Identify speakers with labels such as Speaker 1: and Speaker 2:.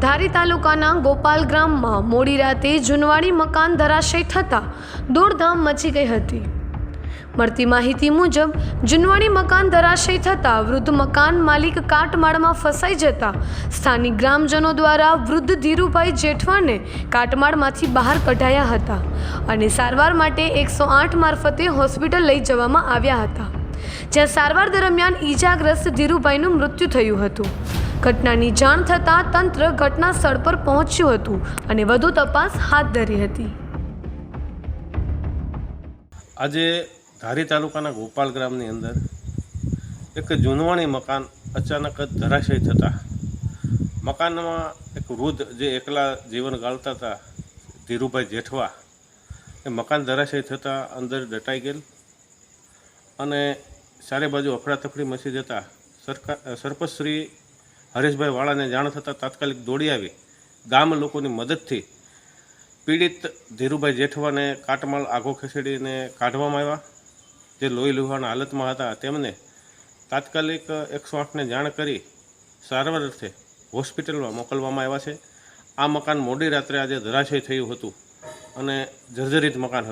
Speaker 1: ધારી તાલુકાના ગોપાલ ગ્રામમાં મોડી રાતે જુનવાડી મકાન ધરાશય થતાં દોડધામ મચી ગઈ હતી. મળતી માહિતી મુજબ જુનવાડી મકાન ધરાશય થતાં વૃદ્ધ મકાન માલિક કાટમાળમાં ફસાઈ જતા સ્થાનિક ગ્રામજનો દ્વારા વૃદ્ધ ધીરુભાઈ જેઠવાને કાટમાળમાંથી બહાર કઢાયા હતા અને સારવાર માટે એકસો આઠ મારફતે હોસ્પિટલ લઈ જવામાં આવ્યા હતા. જ્યાં સારવાર દરમિયાન ઈજાગ્રસ્ત ધીરુભાઈનું મૃત્યુ થયું હતું. ઘટનાની જાણ થતાં તંત્ર ઘટના સ્થળ પર પહોંચ્યું હતું અને વધુ તપાસ હાથ ધરી હતી.
Speaker 2: આજે ધારી તાલુકાના ગોપાલ ગ્રામની અંદર એક જૂનવાણી મકાન અચાનક જ ધરાશય થતાં. મકાનમાં એક વૃદ્ધ જે એકલા જીવન ગાળતા હતા, ધીરુભાઈ જેઠવા, એ મકાન ધરાશય થતાં અંદર દટાઈ ગયેલ અને ચારે બાજુ અફડાતફડી મચી જતાં સરકાર સરપંચ શ્રી હરેશભાઈ વાળાને જાણ થતાં તાત્કાલિક દોડી આવી. ગામ લોકોની મદદથી પીડિત ધીરુભાઈ જેઠવાને કાટમાળ આઘો ખસેડીને કાઢવામાં આવ્યા. જે લોહી લુહાણ હાલતમાં હતા, તેમને તાત્કાલિક એકસો આઠને જાણ કરી સારવાર અર્થે હોસ્પિટલમાં મોકલવામાં આવ્યા છે. આ મકાન મોડી રાત્રે આજે ધરાશય થયું હતું અને જર્જરિત મકાન હતું.